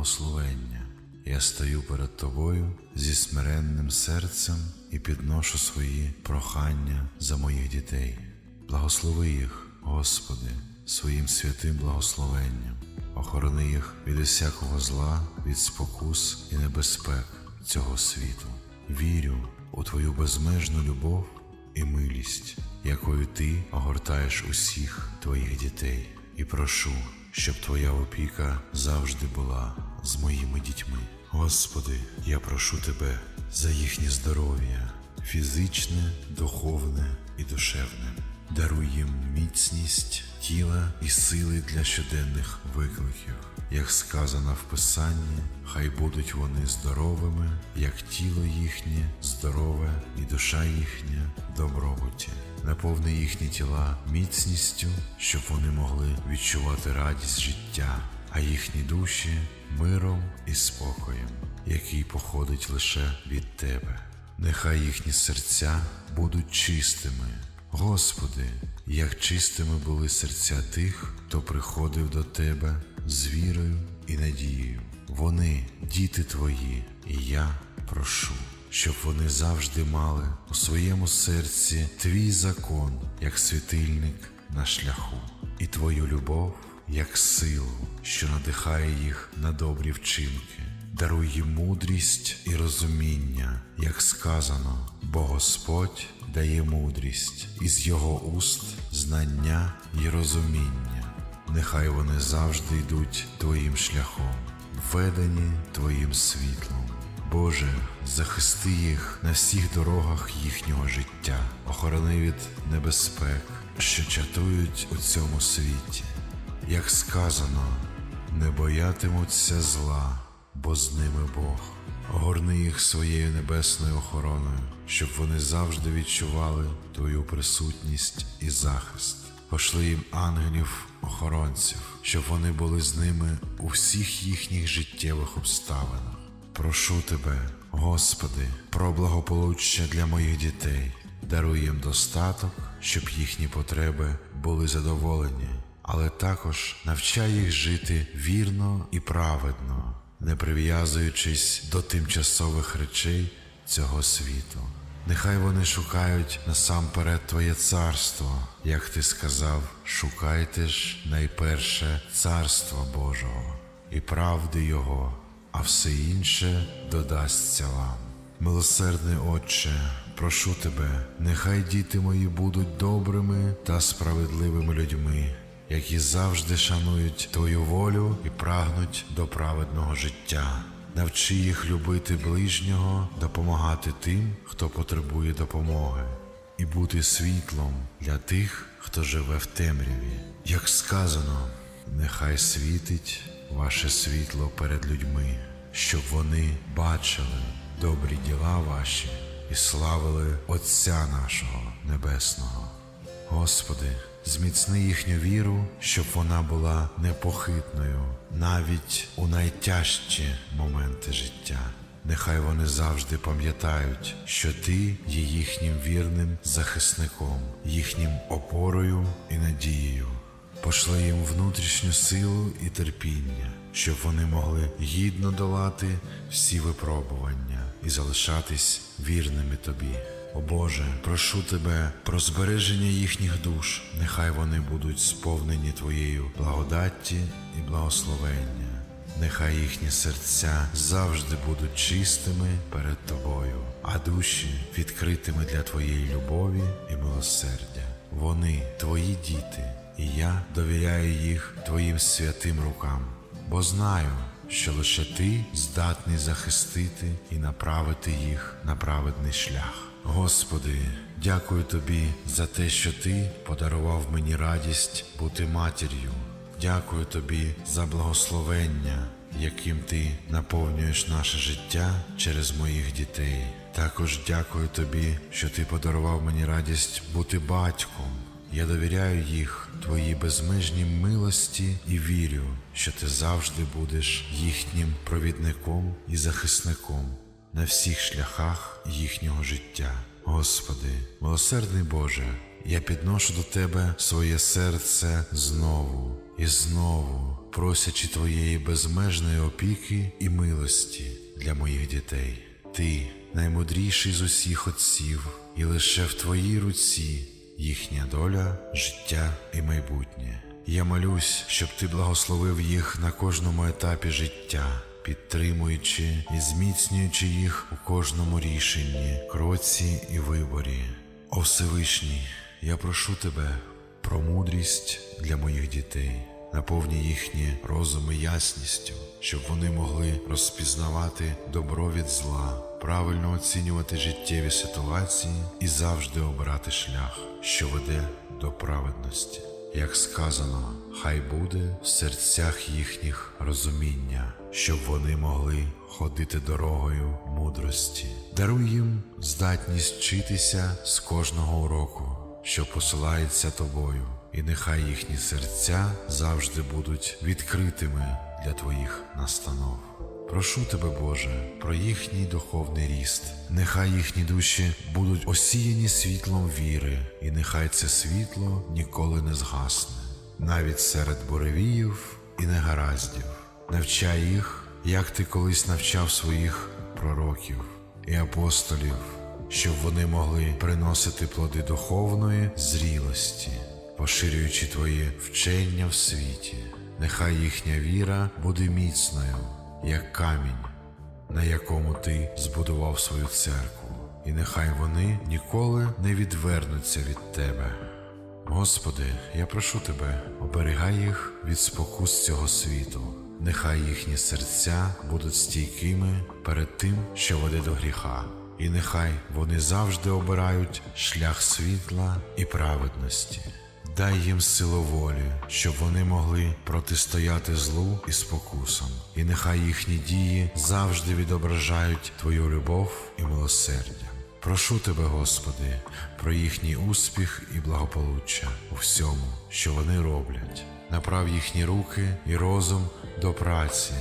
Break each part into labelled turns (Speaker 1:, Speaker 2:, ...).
Speaker 1: благословення. Я стою перед тобою зі смиренним серцем і підношу свої прохання за моїх дітей. Благослови їх, Господи, своїм святим благословенням, охорони їх від усякого зла, від спокус і небезпек цього світу. Вірю у Твою безмежну любов і милість, якою Ти огортаєш усіх Твоїх дітей, і прошу, щоб Твоя опіка завжди була з моїми дітьми. Господи, я прошу Тебе за їхнє здоров'я, фізичне, духовне і душевне. Даруй їм міцність тіла і сили для щоденних викликів. Як сказано в Писанні, хай будуть вони здоровими, як тіло їхнє здорове і душа їхня добробуті. Наповни їхні тіла міцністю, щоб вони могли відчувати радість життя, а їхні душі миром і спокоєм, який походить лише від Тебе. Нехай їхні серця будуть чистими. Господи, як чистими були серця тих, хто приходив до Тебе з вірою і надією. Вони, діти Твої, і я прошу, щоб вони завжди мали у своєму серці Твій закон, як світильник на шляху, і Твою любов, як силу, що надихає їх на добрі вчинки. Даруй їм мудрість і розуміння, як сказано, бо Господь дає мудрість, із його уст знання і розуміння. Нехай вони завжди йдуть Твоїм шляхом, введені Твоїм світлом. Боже, захисти їх на всіх дорогах їхнього життя, охорони від небезпек, що чатують у цьому світі. Як сказано, не боятимуться зла, бо з ними Бог. Огорни їх своєю небесною охороною, щоб вони завжди відчували Твою присутність і захист. Пошли їм ангелів-охоронців, щоб вони були з ними у всіх їхніх життєвих обставинах. Прошу Тебе, Господи, про благополуччя для моїх дітей, даруй їм достаток, щоб їхні потреби були задоволені, але також навчай їх жити вірно і праведно, не прив'язуючись до тимчасових речей цього світу. Нехай вони шукають насамперед Твоє царство, як ти сказав, шукайте ж найперше царство Божого і правди Його, а все інше додасться вам. Милосердний Отче, прошу тебе, нехай діти мої будуть добрими та справедливими людьми, які завжди шанують Твою волю і прагнуть до праведного життя. Навчи їх любити ближнього, допомагати тим, хто потребує допомоги, і бути світлом для тих, хто живе в темряві. Як сказано, нехай світить ваше світло перед людьми, щоб вони бачили добрі діла ваші і славили Отця нашого Небесного. Господи, зміцни їхню віру, щоб вона була непохитною навіть у найтяжчі моменти життя. Нехай вони завжди пам'ятають, що ти є їхнім вірним захисником, їхнім опорою і надією. Пошли їм внутрішню силу і терпіння, щоб вони могли гідно долати всі випробування і залишатись вірними тобі. О Боже, прошу тебе про збереження їхніх душ, нехай вони будуть сповнені Твоєю благодатті і благословення. Нехай їхні серця завжди будуть чистими перед Тобою, а душі відкритими для Твоєї любові і милосердя. Вони Твої діти, і я довіряю їх Твоїм святим рукам, бо знаю, що лише Ти здатний захистити і направити їх на праведний шлях. Господи, дякую Тобі за те, що Ти подарував мені радість бути матір'ю. Дякую Тобі за благословення, яким Ти наповнюєш наше життя через моїх дітей. Також дякую Тобі, що Ти подарував мені радість бути батьком. Я довіряю їх Твоїй безмежній милості і вірю, що ти завжди будеш їхнім провідником і захисником на всіх шляхах їхнього життя. Господи, милосердний Боже, я підношу до Тебе своє серце знову. і знову просячи Твоєї безмежної опіки і милості для моїх дітей. Ти наймудріший з усіх отців, і лише в Твоїй руці їхня доля, життя і майбутнє. Я молюсь, щоб ти благословив їх на кожному етапі життя, підтримуючи і зміцнюючи їх у кожному рішенні, кроці і виборі. О Всевишній, я прошу тебе про мудрість для моїх дітей. Наповні їхні розуми ясністю, щоб вони могли розпізнавати добро від зла, правильно оцінювати життєві ситуації і завжди обирати шлях, що веде до праведності. Як сказано, хай буде в серцях їхніх розуміння, щоб вони могли ходити дорогою мудрості. Даруй їм здатність вчитися з кожного уроку, що посилається тобою, і нехай їхні серця завжди будуть відкритими для твоїх настанов. Прошу тебе, Боже, про їхній духовний ріст. Нехай їхні душі будуть осіяні світлом віри, і нехай це світло ніколи не згасне, навіть серед буревіїв і негараздів. Навчай їх, як ти колись навчав своїх пророків і апостолів, щоб вони могли приносити плоди духовної зрілості, поширюючи твоє вчення в світі. Нехай їхня віра буде міцною як камінь, на якому ти збудував свою церкву, і нехай вони ніколи не відвернуться від тебе. Господи, я прошу тебе, оберігай їх від спокус цього світу, нехай їхні серця будуть стійкими перед тим, що веде до гріха, і нехай вони завжди обирають шлях світла і праведності. Дай їм силу волі, щоб вони могли протистояти злу і спокусам, і нехай їхні дії завжди відображають Твою любов і милосердя. Прошу тебе, Господи, про їхній успіх і благополуччя у всьому, що вони роблять. Направ їхні руки і розум до праці,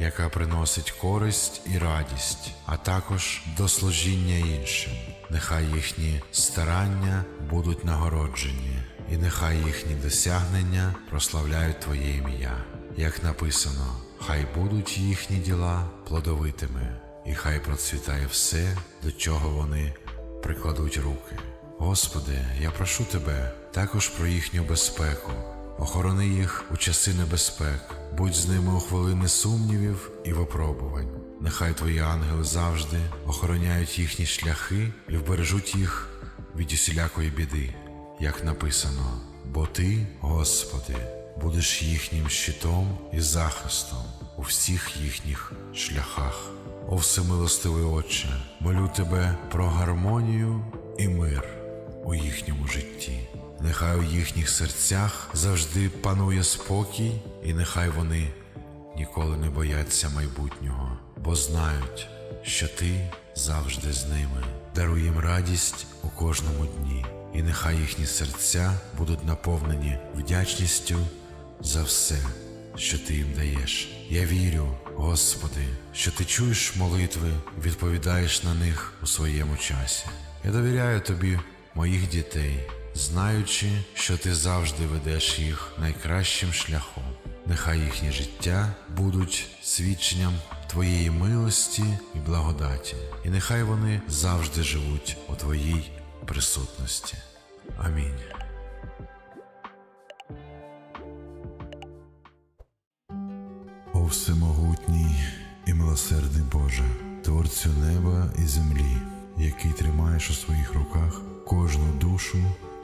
Speaker 1: яка приносить користь і радість, а також до служіння іншим. Нехай їхні старання будуть нагороджені, і нехай їхні досягнення прославляють Твоє ім'я. Як написано, хай будуть їхні діла плодовитими, і хай процвітає все, до чого вони прикладуть руки. Господи, я прошу Тебе також про їхню безпеку. Охорони їх у часи небезпек, будь з ними у хвилини сумнівів і випробувань. Нехай Твої ангели завжди охороняють їхні шляхи і вбережуть їх від усілякої біди, як написано, бо Ти, Господи, будеш їхнім щитом і захистом у всіх їхніх шляхах. О всемилостивий Отче, молю Тебе про гармонію і мир у їхньому житті. Нехай у їхніх серцях завжди панує спокій, і нехай вони ніколи не бояться майбутнього, бо знають, що ти завжди з ними. Даруй їм радість у кожному дні, і нехай їхні серця будуть наповнені вдячністю за все, що ти їм даєш. Я вірю, Господи, що ти чуєш молитви, відповідаєш на них у своєму часі. Я довіряю тобі моїх дітей, знаючи, що ти завжди ведеш їх найкращим шляхом. Нехай їхнє життя будуть свідченням Твоєї милості і благодаті, і нехай вони завжди живуть у Твоїй присутності. Амінь. О всемогутній і милосердний Боже, Творцю неба і землі, який тримаєш у своїх руках кожну душу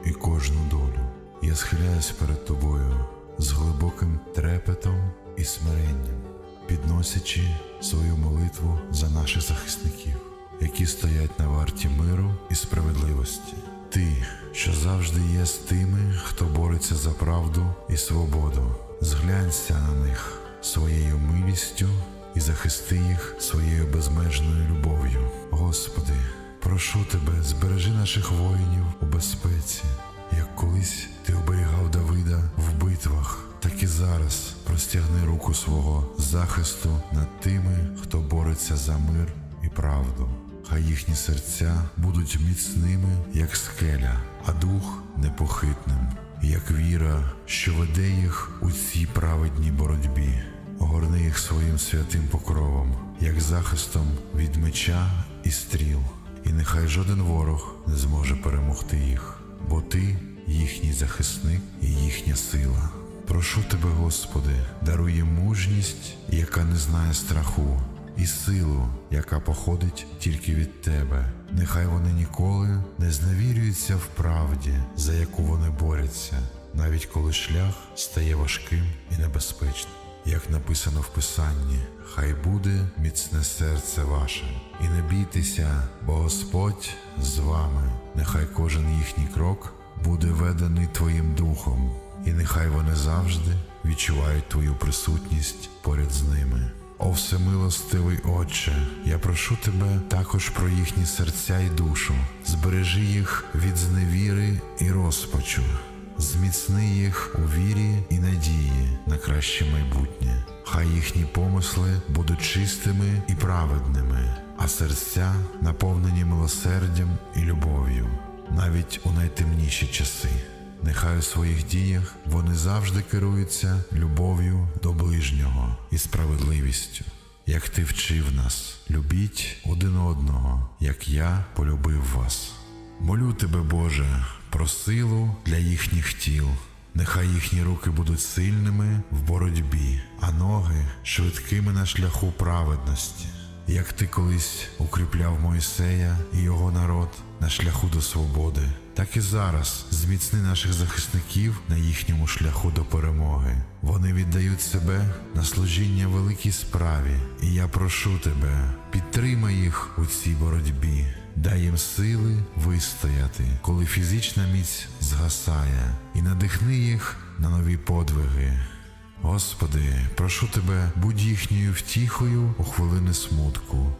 Speaker 1: і кожну долю. Я схиляюсь перед тобою з глибоким трепетом і смиренням, підносячи свою молитву за наших захисників, які стоять на варті миру і справедливості. Ти, що завжди є з тими, хто бореться за правду і свободу, зглянься на них своєю милістю і захисти їх своєю безмежною любов'ю. Господи, прошу тебе, збережи наших воїнів у безпеці, як колись ти оберігав Давида в битвах, так і зараз простягни руку свого захисту над тими, хто бореться за мир і правду. Хай їхні серця будуть міцними, як скеля, а дух непохитним. як віра, що веде їх у цій праведній боротьбі. Огорни їх своїм святим покровом, як захистом від меча і стріл, і нехай жоден ворог не зможе перемогти їх, бо ти їхній захисник і їхня сила. Прошу тебе, Господи, даруй їм мужність, яка не знає страху, і силу, яка походить тільки від тебе. Нехай вони ніколи не зневірюються в правді, за яку вони борються, навіть коли шлях стає важким і небезпечним. Як написано в Писанні, хай буде міцне серце ваше, і не бійтеся, бо Господь з вами. Нехай кожен їхній крок буде ведений Твоїм духом, і нехай вони завжди відчувають Твою присутність поряд з ними. О всемилостивий Отче, я прошу тебе також про їхні серця і душу, збережи їх від зневіри і розпачу, зміцни їх у вірі і надії на краще майбутнє. Хай їхні помисли будуть чистими і праведними, а серця наповнені милосердям і любов'ю, навіть у найтемніші часи. Нехай у своїх діях вони завжди керуються любов'ю до ближнього і справедливістю, як ти вчив нас, любіть один одного, як я полюбив вас. Молю тебе, Боже, про силу для їхніх тіл. Нехай їхні руки будуть сильними в боротьбі, а ноги швидкими на шляху праведності. Як ти колись укріпляв Мойсея і його народ на шляху до свободи, так і зараз зміцни наших захисників на їхньому шляху до перемоги. Вони віддають себе на служіння великій справі, і я прошу тебе, підтримай їх у цій боротьбі, дай їм сили вистояти, коли фізична міць згасає, і надихни їх на нові подвиги. Господи, прошу тебе, будь їхньою втіхою у хвилини смутку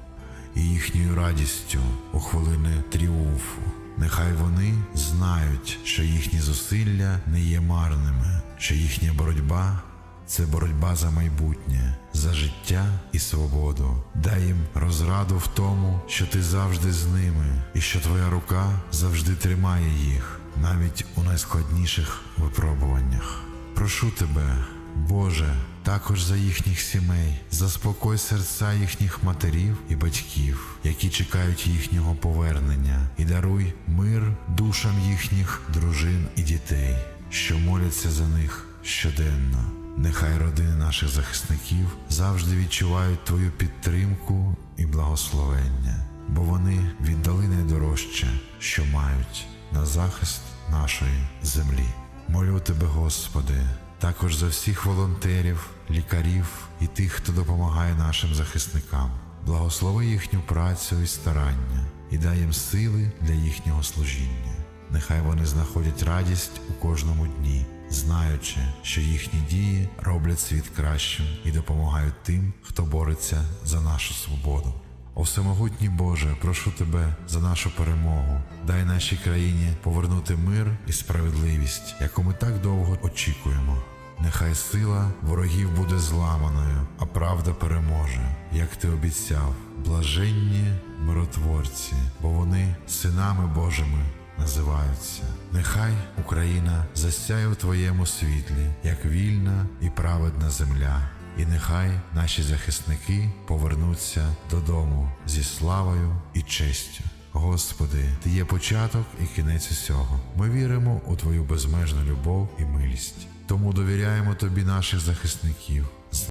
Speaker 1: і їхньою радістю у хвилини тріумфу. Нехай вони знають, що їхні зусилля не є марними, що їхня боротьба це боротьба за майбутнє, за життя і свободу. Дай їм розраду в тому, що ти завжди з ними, і що твоя рука завжди тримає їх, навіть у найскладніших випробуваннях. Прошу тебе, Боже, також за їхніх сімей, заспокой серця їхніх матерів і батьків, які чекають їхнього повернення, і даруй мир душам їхніх дружин і дітей, що моляться за них щоденно. Нехай родини наших захисників завжди відчувають Твою підтримку і благословення, бо вони віддали найдорожче, що мають на захист нашої землі. Молю тебе, Господи, також за всіх волонтерів, лікарів і тих, хто допомагає нашим захисникам. Благослови їхню працю і старання і дай їм сили для їхнього служіння. Нехай вони знаходять радість у кожному дні, знаючи, що їхні дії роблять світ кращим і допомагають тим, хто бореться за нашу свободу. О всемогутній Боже, прошу тебе за нашу перемогу. Дай нашій країні повернути мир і справедливість, яку ми так довго очікуємо. Нехай сила ворогів буде зламаною, а правда переможе, як ти обіцяв, блаженні миротворці, бо вони синами Божими називаються. Нехай Україна засяє у твоєму світлі, як вільна і праведна земля. І нехай наші захисники повернуться додому зі славою і честю. Господи, Ти є початок і кінець усього. Ми віримо у Твою безмежну любов і милість. Тому довіряємо Тобі наших захисників,